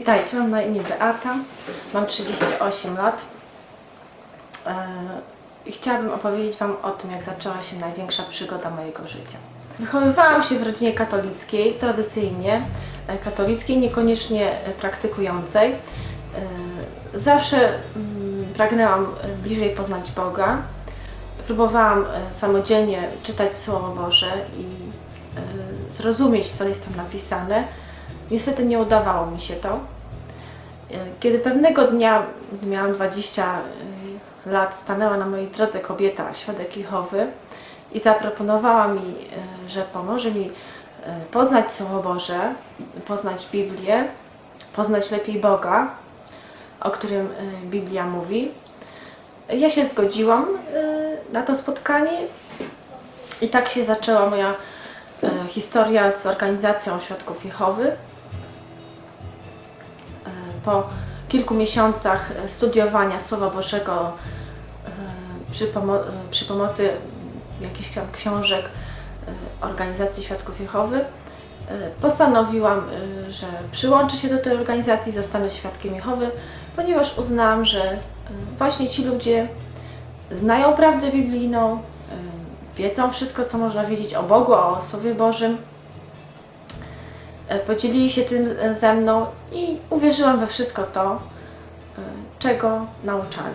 Witajcie, mam na imię Beata, mam 38 lat e, i chciałabym opowiedzieć Wam o tym, jak zaczęła się największa przygoda mojego życia. Wychowywałam się w rodzinie katolickiej, tradycyjnie e, katolickiej, niekoniecznie e, praktykującej. Zawsze mm, pragnęłam bliżej poznać Boga. Próbowałam samodzielnie czytać Słowo Boże i zrozumieć, co jest tam napisane. Niestety nie udawało mi się to. Kiedy pewnego dnia, miałam 20 lat, stanęła na mojej drodze kobieta, świadek Jehowy i zaproponowała mi, e, że pomoże mi e, poznać Słowo Boże, poznać Biblię, poznać lepiej Boga, o którym Biblia mówi. Ja się zgodziłam na to spotkanie i tak się zaczęła moja historia z organizacją Świadków Jehowy. Po kilku miesiącach e, studiowania Słowa Bożego e, przy, pomo- e, przy pomocy jakichś tam książek organizacji Świadków Jehowy postanowiłam, że przyłączę się do tej organizacji, zostanę Świadkiem Jehowy, ponieważ uznałam, że właśnie ci ludzie znają prawdę biblijną, wiedzą wszystko, co można wiedzieć o Bogu, o Słowie Bożym. E, Podzielili się tym e, ze mną i uwierzyłam we wszystko to, e, czego nauczali.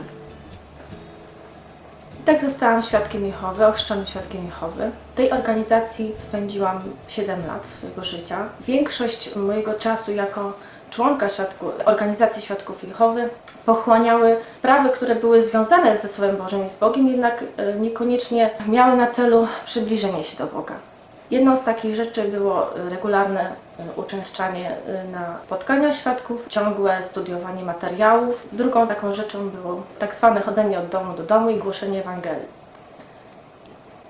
I tak zostałam świadkiem Jehowy, ochrzczonym świadkiem Jehowy. W tej organizacji spędziłam 7 lat swojego życia. Większość mojego czasu jako członka świadku, organizacji Świadków Jehowy pochłaniały sprawy, które były związane ze Słowem Bożym i z Bogiem, jednak niekoniecznie miały na celu przybliżenie się do Boga. Jedną z takich rzeczy było regularne uczęszczanie e, na spotkania świadków, ciągłe studiowanie materiałów. Drugą taką rzeczą było tak zwane chodzenie od domu do domu i głoszenie Ewangelii.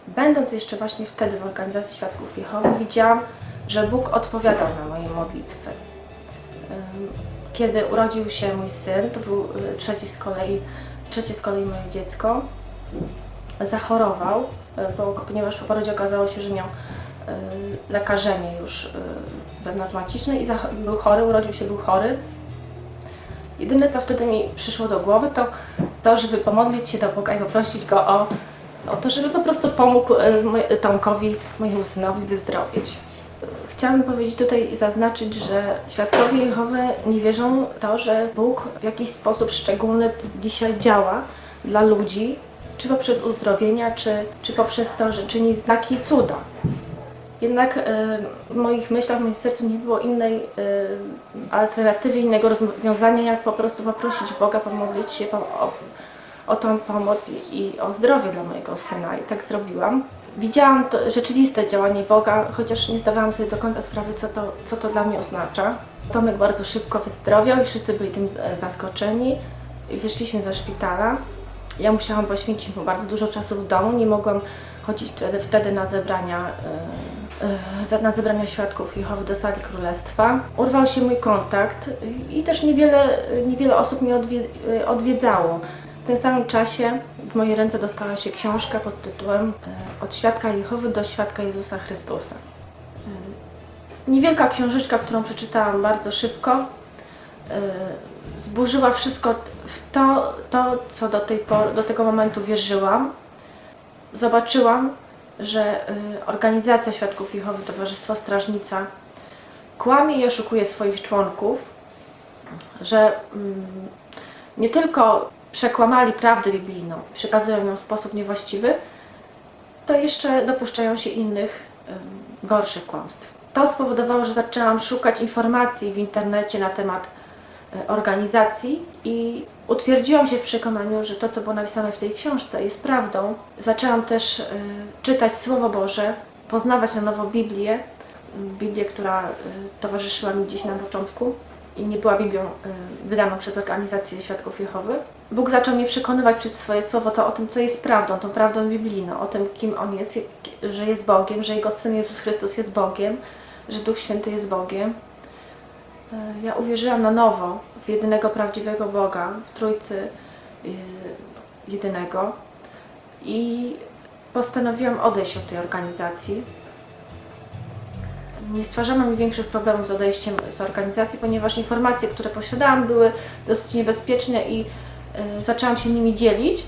Będąc jeszcze właśnie wtedy w organizacji Świadków Jehowy, widziałam, że Bóg odpowiadał na moje modlitwy. Ym, Kiedy urodził się mój syn, to był trzeci z kolei, trzecie z kolei moje dziecko, zachorował, bo, ponieważ po porodzie okazało się, że miał lekarzenie już y, wewnątrzmaciczne i był chory, urodził się, był chory. Jedyne, co wtedy mi przyszło do głowy, to to, żeby pomodlić się do Boga i poprosić Go o, o to, żeby po prostu pomógł y, Tomkowi, mojemu synowi wyzdrowieć. Chciałabym powiedzieć tutaj i zaznaczyć, że świadkowie Jehowy nie wierzą w to, że Bóg w jakiś sposób szczególny dzisiaj działa dla ludzi, czy poprzez uzdrowienia, czy, czy poprzez to, że czyni znaki i cuda. Jednak e, w moich myślach, w moim sercu nie było innej e, alternatywy, innego rozwiązania, jak po prostu poprosić Boga, pomodlić się o, o tą pomoc i, o zdrowie dla mojego syna. I tak zrobiłam. Widziałam to rzeczywiste działanie Boga, chociaż nie zdawałam sobie do końca sprawy, co to, co to dla mnie oznacza. Tomek bardzo szybko wyzdrowiał i wszyscy byli tym e, zaskoczeni. Wyszliśmy ze szpitala. Ja musiałam poświęcić mu bardzo dużo czasu w domu, nie mogłam chodzić wtedy, na zebrania, e, na zebrania świadków Jehowy do sali królestwa. Urwał się mój kontakt i też niewiele, niewiele osób mnie e, odwiedzało. W tym samym czasie w moje ręce dostała się książka pod tytułem e, Od świadka Jehowy do świadka Jezusa Chrystusa. E, Niewielka książeczka, którą przeczytałam bardzo szybko, zburzyła wszystko w to, to co do, tej do tego momentu wierzyłam. Zobaczyłam, że y, organizacja Świadków Jehowy, Towarzystwo Strażnica kłamie i oszukuje swoich członków, że mm, nie tylko przekłamali prawdę biblijną, przekazują ją w sposób niewłaściwy, to jeszcze dopuszczają się innych ym, gorszych kłamstw. To spowodowało, że zaczęłam szukać informacji w internecie na temat organizacji i utwierdziłam się w przekonaniu, że to, co było napisane w tej książce, jest prawdą. Zaczęłam też e, czytać Słowo Boże, poznawać na nowo Biblię, m, Biblię, która e, towarzyszyła mi gdzieś na początku i nie była Biblią e, wydaną przez organizację Świadków Jehowy. Bóg zaczął mnie przekonywać przez swoje słowo to o tym, co jest prawdą, tą prawdą biblijną, o tym, kim On jest, że jest Bogiem, że Jego Syn Jezus Chrystus jest Bogiem, że Duch Święty jest Bogiem. E, Ja uwierzyłam na nowo w jedynego prawdziwego Boga, w Trójcy y, jedynego i postanowiłam odejść od tej organizacji. nie stwarzano mi większych problemów z odejściem z organizacji, ponieważ informacje, które posiadałam, były dosyć niebezpieczne i e, zaczęłam się nimi dzielić,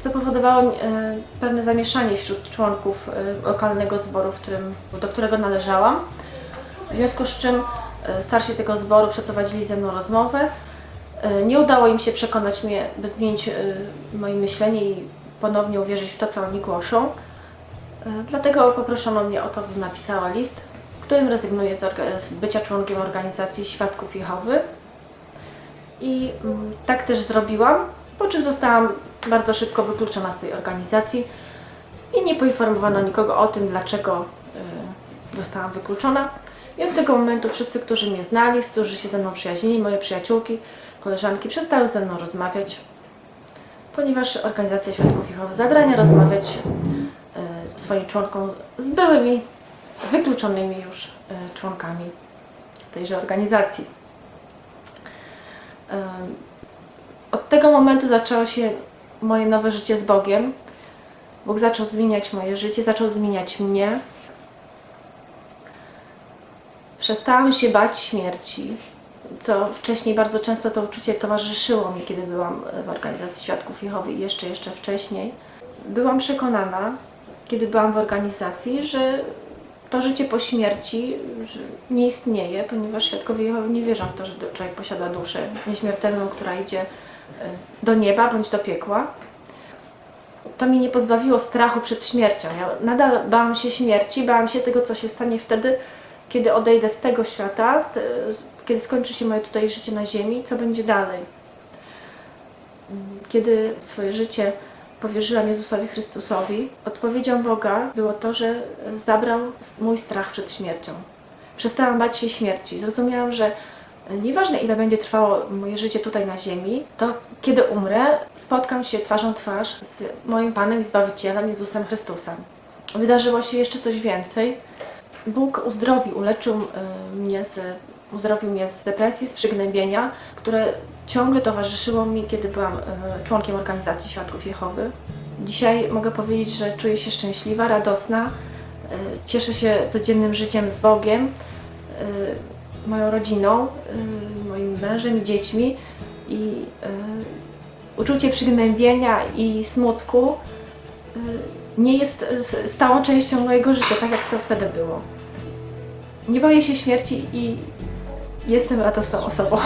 co powodowało e, pewne zamieszanie wśród członków e, lokalnego zboru, którym, do którego należałam. W związku z czym e, starsi tego zboru przeprowadzili ze mną rozmowę. E, Nie udało im się przekonać mnie, by zmienić e, moje myślenie i ponownie uwierzyć w to, co oni głoszą. E, Dlatego poproszono mnie o to, bym napisała list, w którym rezygnuję z, bycia członkiem organizacji Świadków Jehowy. I mm, tak też zrobiłam, po czym zostałam bardzo szybko wykluczona z tej organizacji i nie poinformowano nikogo o tym, dlaczego zostałam wykluczona. I od tego momentu wszyscy, którzy mnie znali, którzy się ze mną przyjaźnili, moje przyjaciółki, koleżanki, przestały ze mną rozmawiać, ponieważ organizacja Świadków Jehowy zabrania rozmawiać y, swoim członkom z byłymi, wykluczonymi już y, członkami tejże organizacji. Ym, Od tego momentu zaczęło się moje nowe życie z Bogiem. Bóg zaczął zmieniać moje życie, zaczął zmieniać mnie. Przestałam się bać śmierci, co wcześniej bardzo często to uczucie towarzyszyło mi, kiedy byłam w organizacji Świadków Jehowy i jeszcze, jeszcze wcześniej. Byłam przekonana, kiedy byłam w organizacji, że to życie po śmierci nie istnieje, ponieważ Świadkowie Jehowy nie wierzą w to, że człowiek posiada duszę nieśmiertelną, która idzie y, do nieba bądź do piekła. To mnie nie pozbawiło strachu przed śmiercią. Ja nadal bałam się śmierci, bałam się tego, co się stanie wtedy, kiedy odejdę z tego świata, z te, kiedy skończy się moje tutaj życie na ziemi, co będzie dalej. Kiedy swoje życie powierzyłam Jezusowi Chrystusowi, odpowiedzią Boga było to, że zabrał mój strach przed śmiercią. Przestałam bać się śmierci. Zrozumiałam, że nieważne ile będzie trwało moje życie tutaj na ziemi, to kiedy umrę, spotkam się twarzą twarz z moim Panem i Zbawicielem Jezusem Chrystusem. Wydarzyło się jeszcze coś więcej. Bóg uzdrowił, uleczył y, mnie z, uzdrowił mnie z depresji, z przygnębienia, które ciągle towarzyszyło mi, kiedy byłam y, członkiem organizacji Świadków Jehowy. Dzisiaj mogę powiedzieć, że czuję się szczęśliwa, radosna, y, cieszę się codziennym życiem z Bogiem, moją rodziną, moim mężem i dziećmi i uczucie przygnębienia i smutku nie jest stałą częścią mojego życia, tak jak to wtedy było. Nie boję się śmierci i jestem radosną osobą.